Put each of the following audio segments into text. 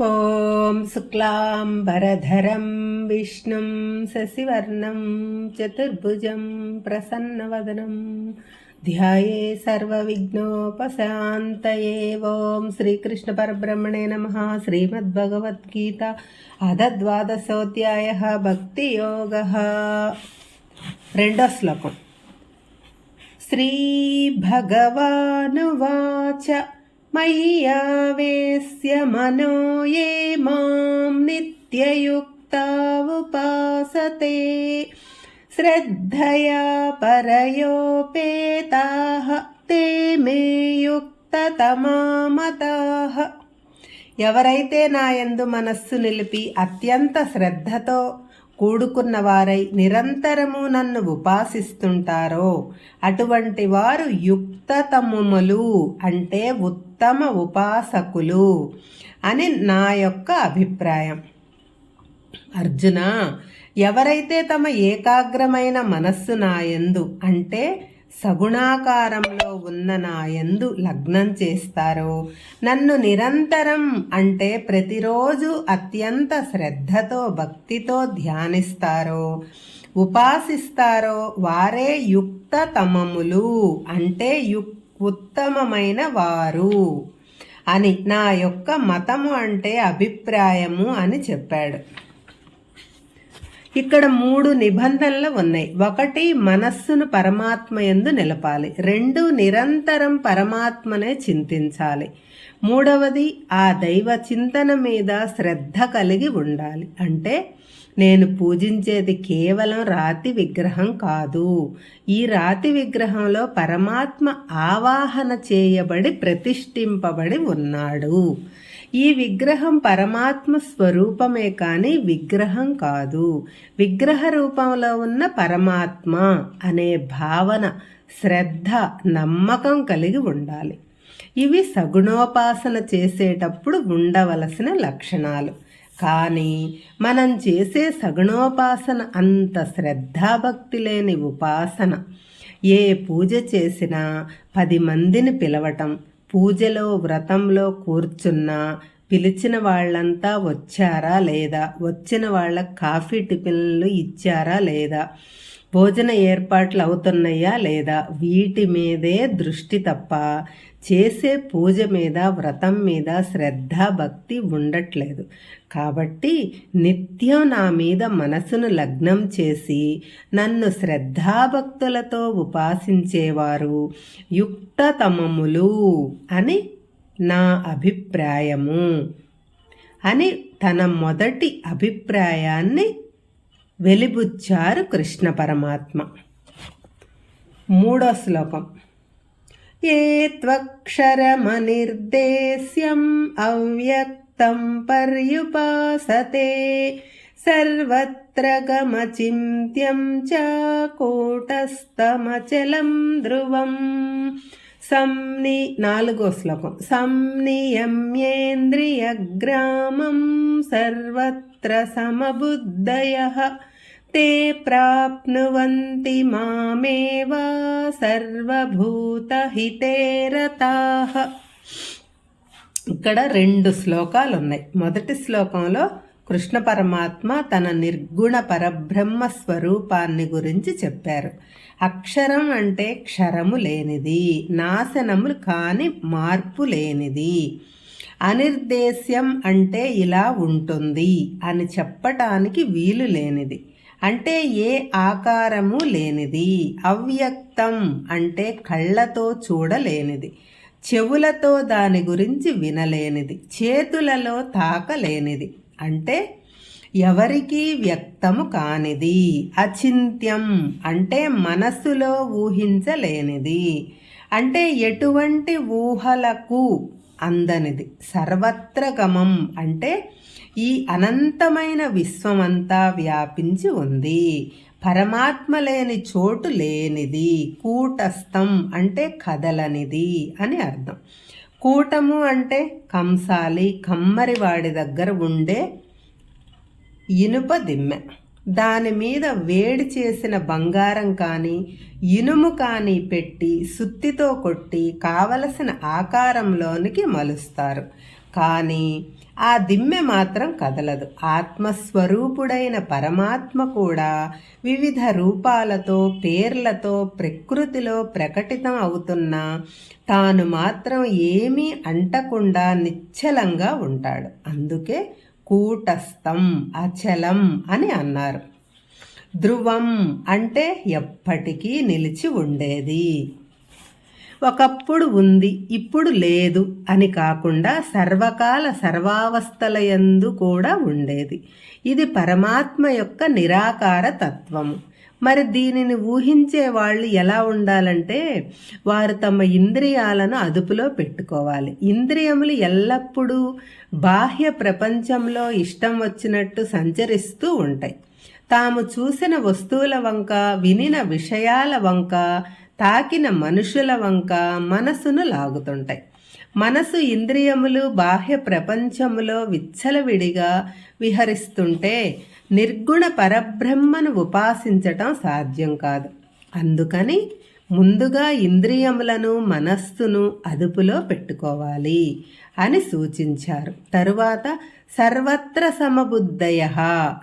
ॐ भरधरं विष्णुं शशिवर्णं चतुर्भुजं प्रसन्नवदनं। ध्याये सर्वविघ्नोपशान्तये ॐ श्रीकृष्णपरब्रह्मणे नमः, श्रीमद्भगवद्गीता अधद्वादशोऽध्यायः, भक्तियोगः। रेण्डो श्लोकम् श्रीभगवानुवाच। मय्यावेश्य मनो ये मां नित्ययुक्ता उपासते श्रद्धया परयोपेताः ते मे యుక్తతమామతాః ఎవరైతే నా యందు మనస్సు నిలిపి అత్యంత శ్రద్ధతో కూడుకున్న వారై నిరంతరము నన్ను ఉపాసిస్తుంటారో అటువంటి వారు యుక్తతములు అంటే ఉత్తమ ఉపాసకులు అని నా యొక్క అభిప్రాయం. అర్జున ఎవరైతే తమ ఏకాగ్రమైన మనస్సు నాయందు అంటే సగుణాకారంలో ఉన్న నాయందు లగ్నం చేస్తారో నన్ను నిరంతరం అంటే ప్రతిరోజు అత్యంత శ్రద్ధతో భక్తితో ధ్యానిస్తారో ఉపాసిస్తారో వారే యుక్త తమములు అంటే యుక్ ఉత్తమమైన వారు అని నా యొక్క మతము అంటే అభిప్రాయము అని చెప్పాడు. ఇక్కడ మూడు నిబంధనలు ఉన్నాయి. ఒకటి మనస్సును పరమాత్మ ఎందు నిలపాలి. రెండు నిరంతరం పరమాత్మనే చింతించాలి. మూడవది ఆ దైవ చింతన మీద శ్రద్ధ కలిగి ఉండాలి. అంటే నేను పూజించేది కేవలం రాతి విగ్రహం కాదు. ఈ రాతి విగ్రహంలో పరమాత్మ ఆవాహన చేయబడి ప్రతిష్ఠింపబడి ఉన్నాడు. ఈ విగ్రహం పరమాత్మ స్వరూపమే కానీ విగ్రహం కాదు. విగ్రహ రూపంలో ఉన్న పరమాత్మ అనే భావన శ్రద్ధ నమ్మకం కలిగి ఉండాలి. ఇవి సగుణోపాసన చేసేటప్పుడు ఉండవలసిన లక్షణాలు. కానీ మనం చేసే సగుణోపాసన అంత శ్రద్ధాభక్తి లేని ఉపాసన. ఏ పూజ చేసినా పది మందిని పిలవటం పూజలో వ్రతంలో కూర్చున్నా పిలిచిన వాళ్ళంతా వచ్చారా లేదా? వచ్చిన వాళ్ళకి కాఫీ టిఫిన్లు ఇచ్చారా లేదా? భోజన ఏర్పాట్లు అవుతున్నాయా లేదా? వీటి మీదే దృష్టి తప్ప చేసే పూజ మీద వ్రతం మీద శ్రద్ధ భక్తి ఉండట్లేదు. కాబట్టి నిత్యం నా మీద మనసును లగ్నం చేసి నన్ను శ్రద్ధాభక్తులతో ఉపాసించేవారు యుక్తతమములు అని నా అభిప్రాయము. అని తన మొదటి అభిప్రాయాన్ని వెలిబుచ్చారు కృష్ణ పరమాత్మ. మూడో శ్లోకం. ఏ త్వక్షరమనిర్దేశ్యం అవ్యక్తం పర్యుపాసతే సర్వత్ర గమచింత్యం చ కూటస్థమచలం ధ్రువం. సంని నాలుగో శ్లోకం. సంనియమ్యేంద్రియగ్రామం సర్వత్ర సమబుద్ధయ. తే मामेव మామేవ సర్వభూతహితేరతాః ఇక్కడ రెండు శ్లోకాలు ఉన్నాయి మొదటి శ్లోకంలో కృష్ణ పరమాత్మ తన నిర్గుణ పరబ్రహ్మ స్వరూపాన్ని గురించి చెప్పారు. అక్షరం అంటే క్షరము లేనిది నాశనము కాని మార్పు లేనిది అనిర్దేశ్యం అంటే ఇలా ఉంటుంది అని చెప్పటానికి వీలు లేనిది. అంటే ఏ ఆకారము లేనిది. అవ్యక్తం అంటే కళ్ళతో చూడలేనిది. చెవులతో దాని గురించి వినలేనిది. చేతులలో తాకలేనిది. అంటే ఎవరికీ వ్యక్తము కానిది. అచింత్యం అంటే మనస్సులో ఊహించలేనిది. అంటే ఎటువంటి ఊహలకు అందనిది. సర్వత్ర గమం అంటే ఈ అనంతమైన విశ్వమంతా వ్యాపించి ఉంది. పరమాత్మ లేని చోటు లేనిది కూటస్థం అంటే కదలనిది అని అర్థం. కూటము అంటే కంసాలి కమ్మరివాడి దగ్గర ఉండే ఇనుప దిమ్మె. దాని మీద వేడి చేసిన బంగారం కానీ ఇనుము కానీ పెట్టి సుత్తితో కొట్టి కావలసిన ఆకారంలోనికి మలుస్తారు. కానీ ఆ దిమ్మె మాత్రం కదలదు. ఆత్మస్వరూపుడైన పరమాత్మ కూడా వివిధ రూపాలతో పేర్లతో ప్రకృతిలో ప్రకటితం అవుతున్న తాను మాత్రం ఏమీ అంటకుండా నిశ్చలంగా ఉంటాడు. అందుకే కూటస్థం అచలం అని అన్నారు. ధ్రువం అంటే ఎప్పటికీ నిలిచి ఉండేది. ఒకప్పుడు ఉంది ఇప్పుడు లేదు అని కాకుండా సర్వకాల సర్వావస్థలయందు కూడా ఉండేది. ఇది పరమాత్మ యొక్క నిరాకార తత్వము. మరి దీనిని ఊహించే వాళ్ళు ఎలా ఉండాలంటే వారు తమ ఇంద్రియాలను అదుపులో పెట్టుకోవాలి. ఇంద్రియములు ఎల్లప్పుడూ బాహ్య ప్రపంచంలో ఇష్టం వచ్చినట్టు సంచరిస్తూ ఉంటాయి. తాము చూసిన వస్తువుల వంక వినిన విషయాల వంక తాకిన మనుషుల వంక మనసును లాగుతుంటాయి. మనసు ఇంద్రియములు బాహ్య ప్రపంచములో విచ్చలవిడిగా విహరిస్తుంటే నిర్గుణ పరబ్రహ్మను ఉపాసించటం సాధ్యం కాదు. అందుకని ముందుగా ఇంద్రియములను మనస్సును అదుపులో పెట్టుకోవాలి అని సూచించారు. తరువాత సర్వత్ర సమబుద్ధయ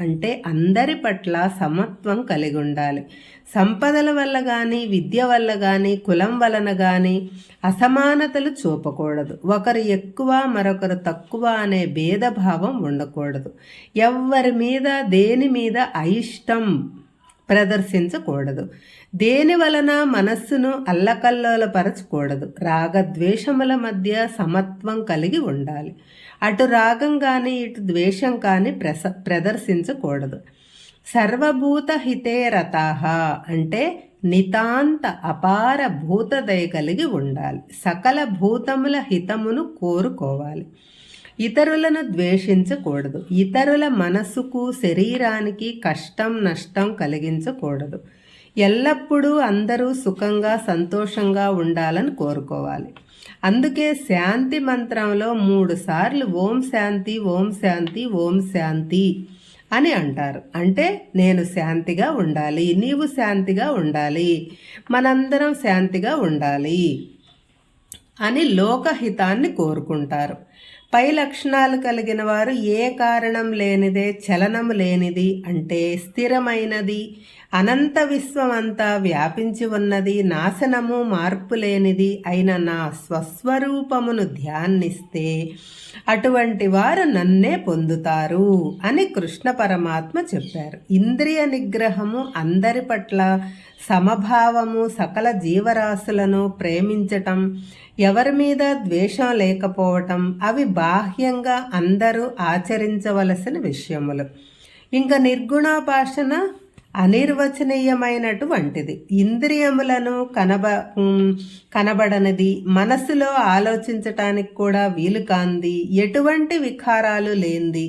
అంటే అందరి పట్ల సమత్వం కలిగి ఉండాలి. సంపదల వల్ల కానీ విద్య వల్ల కానీ కులం వలన కానీ అసమానతలు చూపకూడదు. ఒకరు ఎక్కువ మరొకరు తక్కువ అనే భేదభావం ఉండకూడదు. ఎవరి మీద దేని మీద అయిష్టం ప్రదర్శించకూడదు. దేని వలన మనస్సును అల్లకల్లోలపరచకూడదు రాగద్వేషముల మధ్య సమత్వం కలిగి ఉండాలి. అటు రాగం కానీ ఇటు ద్వేషం కానీ ప్రస ప్రదర్శించకూడదు. సర్వభూత హితే రతాహ అంటే నితాంత అపార భూతదయ కలిగి ఉండాలి. సకల భూతముల హితమును కోరుకోవాలి. ఇతరులను ద్వేషించకూడదు. ఇతరుల మనస్సుకు శరీరానికి కష్టం నష్టం కలిగించకూడదు. ఎల్లప్పుడూ అందరూ సుఖంగా సంతోషంగా ఉండాలని కోరుకోవాలి. అందుకే శాంతి మంత్రంలో మూడు సార్లు ఓం శాంతి ఓం శాంతి ఓం శాంతి అని అంటారు. అంటే నేను శాంతిగా ఉండాలి నీవు శాంతిగా ఉండాలి మనందరం శాంతిగా ఉండాలి అని లోకహితాన్ని కోరుకుంటారు. పై లక్షణాలు కలిగిన వారు ఏ కారణం లేనిదే చలనం లేనిది అంటే స్థిరమైనది అనంత విశ్వమంతా వ్యాపించి ఉన్నది నాశనము మార్పు లేనిది అయిన నా స్వస్వరూపమును ధ్యానిస్తే అటువంటి వారు నన్నే పొందుతారు అని కృష్ణ పరమాత్మ చెప్పారు. ఇంద్రియ నిగ్రహము అందరి పట్ల సమభావము సకల జీవరాశులను ప్రేమించటం ఎవరి మీద ద్వేషం లేకపోవటం అవి బాహ్యంగా అందరూ ఆచరించవలసిన విషయములు. ఇంకా నిర్గుణాభాషణ అనిర్వచనీయమైనటువంటిది. ఇంద్రియములను కనబ కనబడనిది మనసులో ఆలోచించటానికి కూడా వీలు కాంది ఎటువంటి వికారాలు లేనిది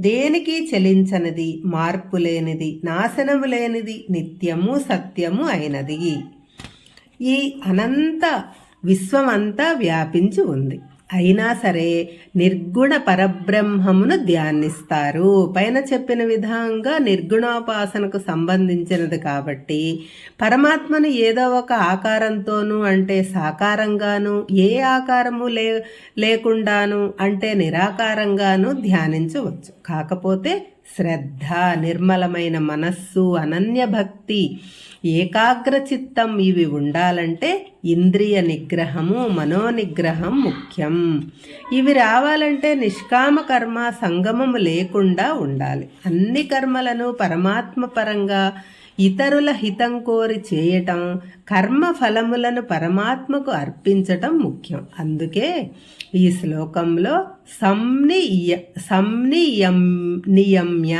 దేనికి చలించనిది? మార్పు లేనిది నాశనము లేనిది నిత్యము సత్యము అయినది. ఈ అనంత విశ్వమంతా వ్యాపించి ఉంది. అయినా సరే నిర్గుణ పరబ్రహ్మమును ధ్యానిస్తారు. పైన చెప్పిన విధంగా నిర్గుణోపాసనకు సంబంధించినది కాబట్టి పరమాత్మను ఏదో ఒక ఆకారంతోనూ అంటే సాకారంగాను ఏ ఆకారము లే లేకుండాను అంటే నిరాకారంగాను ధ్యానించవచ్చు. కాకపోతే శ్రద్ధ నిర్మలమైన మనస్సు అనన్య భక్తి ఇవి ఉండాలంటే ఇంద్రియ నిగ్రహము మనోనిగ్రహం ముఖ్యం. ఇవి రావాలంటే నిష్కామ కర్మ సంగమము లేకుండా ఉండాలి. అన్ని కర్మలను పరమాత్మ పరంగా ఇతరుల హితం కోరి చేయటం కర్మ ఫలములను పరమాత్మకు అర్పించటం ముఖ్యం. అందుకే ఈ శ్లోకంలో సంనియ సంనియం నియమ్య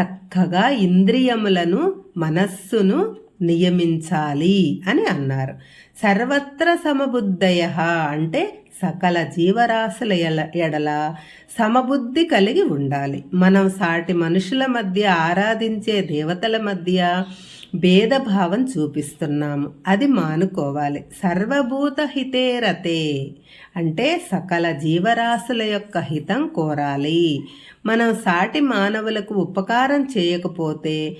చక్కగా ఇంద్రియములను మనస్సును నియమించాలి అని అన్నారు. సర్వత్ర సమబుద్ధయ అంటే సకల జీవరాశుల ఎడల సమబుద్ధి కలిగి ఉండాలి. మనం సాటి మనుషుల మధ్య ఆరాధించే దేవతల మధ్య భేదభావం చూపిస్తున్నాము. అది మానుకోవాలి. సర్వభూత హితే రతే అంటే సకల జీవరాశుల యొక్క హితం కోరాలి. మనం సాటి మానవులకు ఉపకారం చేయకపోతే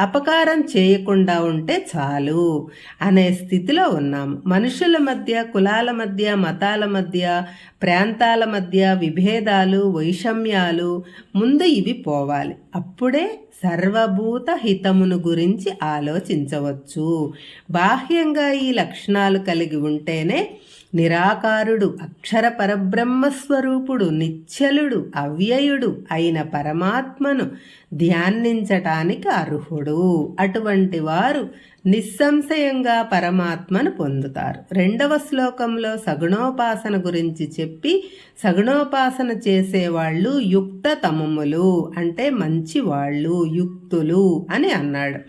అపకారం చేయకుండా ఉంటే చాలు అనే స్థితిలో ఉన్నాము మనుషుల మధ్య కులాల మధ్య మతాల మధ్య ప్రాంతాల మధ్య విభేదాలు వైషమ్యాలు ముందు ఇవి పోవాలి. అప్పుడే సర్వభూత హితమును గురించి ఆలోచించవచ్చు. బాహ్యంగా ఈ లక్షణాలు కలిగి ఉంటేనే నిరాకారుడు అక్షర పరబ్రహ్మస్వరూపుడు నిచ్చలుడు నిశ్చలుడు అవ్యయుడు అయిన పరమాత్మను ధ్యానించటానికి అర్హుడు. అటువంటి వారు నిస్సంశయంగా పరమాత్మను పొందుతారు. రెండవ శ్లోకంలో సగుణోపాసన గురించి చెప్పి సగుణోపాసన చేసేవాళ్ళు యుక్తతమములు అంటే మంచివాళ్ళు యుక్తులు అని అన్నాడు.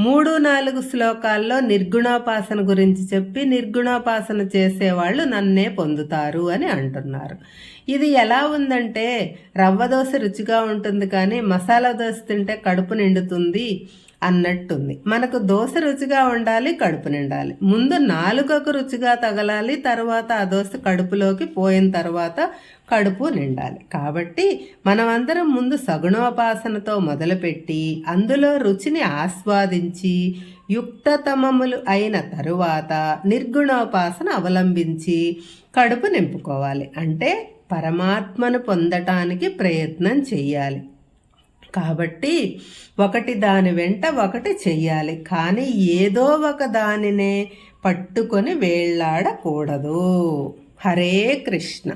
మూడు నాలుగు శ్లోకాల్లో నిర్గుణోపాసన గురించి చెప్పి నిర్గుణోపాసన చేసేవాళ్ళు నన్నే పొందుతారు అని అంటున్నారు. ఇది ఎలా ఉందంటే రవ్వ దోశ రుచిగా ఉంటుంది కానీ మసాలా దోశ తింటే కడుపు నిండుతుంది అన్నట్టుంది. మనకు దోశ రుచిగా ఉండాలి కడుపు నిండాలి. ముందు నాలుకకు రుచిగా తగలాలి తర్వాత ఆ దోశ కడుపులోకి పోయిన తర్వాత కడుపు నిండాలి. కాబట్టి మనమందరం ముందు సగుణోపాసనతో మొదలుపెట్టి అందులో రుచిని ఆస్వాదించి యుక్తతమములు అయిన తరువాత నిర్గుణోపాసన అవలంబించి కడుపు నింపుకోవాలి. అంటే పరమాత్మను పొందటానికి ప్రయత్నం చెయ్యాలి. కాబట్టి ఒకటి దాని వెంట ఒకటి చెయ్యాలి. కానీ ఏదో ఒక దానినే పట్టుకొని వేళ్ళాడకూడదు హరే కృష్ణ.